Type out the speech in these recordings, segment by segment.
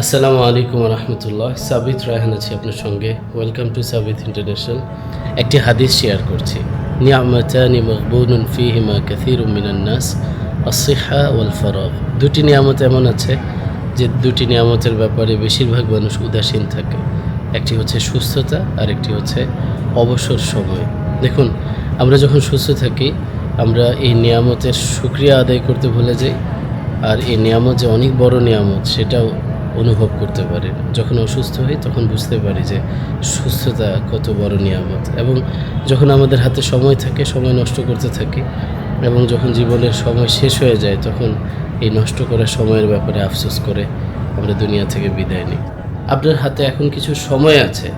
আসসালামু আলাইকুম রহমতুল্লাহ। সাবিত রায়হান আছি আপনার সঙ্গে। ওয়েলকাম টু সাবিত ইন্টারন্যাশনাল একটি হাদিস শেয়ার করছি। নিয়ামতানি মকবুনুন ফিহিমা কাথির মিনান নাস আসিহা ওয়াল ফরাগ। দুটি নিয়ামত এমন আছে যে দুটি নিয়ামতের ব্যাপারে বেশিরভাগ মানুষ উদাসীন থাকে। একটি হচ্ছে সুস্থতা আর একটি হচ্ছে অবসর সময়। দেখুন, আমরা যখন সুস্থ থাকি, আমরা এই নিয়ামতের সুক্রিয়া আদায় করতে ভুলে যাই। আর এই নিয়ামত যে অনেক বড় নিয়ামত, সেটাও অনুভব করতে পারি। যখন অসুস্থ হই তখন বুঝতে পারি যে সুস্থতা কত বড় নিয়ামত এবং যখন আমাদের হাতে সময় থাকে, সময় নষ্ট করতে থাকি এবং যখন জীবনের সময় শেষ হয়ে যায় তখন এই নষ্ট করা সময়ের ব্যাপারে আফসোস করে আমরা দুনিয়া থেকে বিদায় নিই। আপনার হাতে এখন কিছু সময় আছে।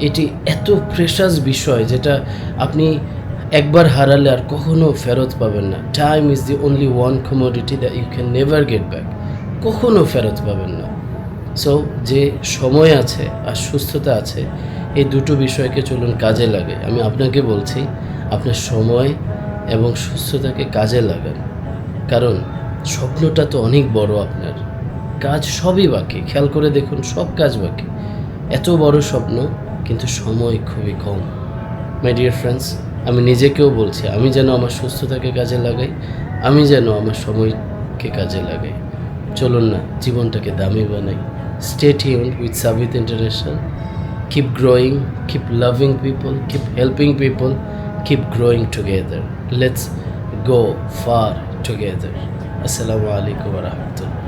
এটি এত প্রেশাস বিষয় যেটা আপনি একবার হারালে আর কখনো ফেরত পাবেন না। Time is the only one commodity that you can never get back কখনো ফেরত পাবেন না। সো যে সময় আছে আর সুস্থতা আছে, এই দুটো বিষয়কে চলুন কাজে লাগে আমি আপনাকে বলছি, আপনার সময় এবং সুস্থতাকে কাজে লাগান। কারণ স্বপ্নটা তো অনেক বড় আপনার। কাজ সবই বাকি। খেয়াল করে দেখুন, সব কাজ বাকি। এত বড় স্বপ্ন, কিন্তু সময় খুবই কম। মাই ডিয়ার ফ্রেন্ডস আমি নিজেকেও বলছি, আমি যেন আমার সুস্থতাকে কাজে লাগাই, আমি যেন আমার সময়কে কাজে লাগাই। চলুন না, জীবনটাকে দামি বানাই। Stay tuned with Savit International. Keep growing, keep loving people, keep helping people, keep growing together. Let's go far together. Assalamu alaikum wa rahmatullah.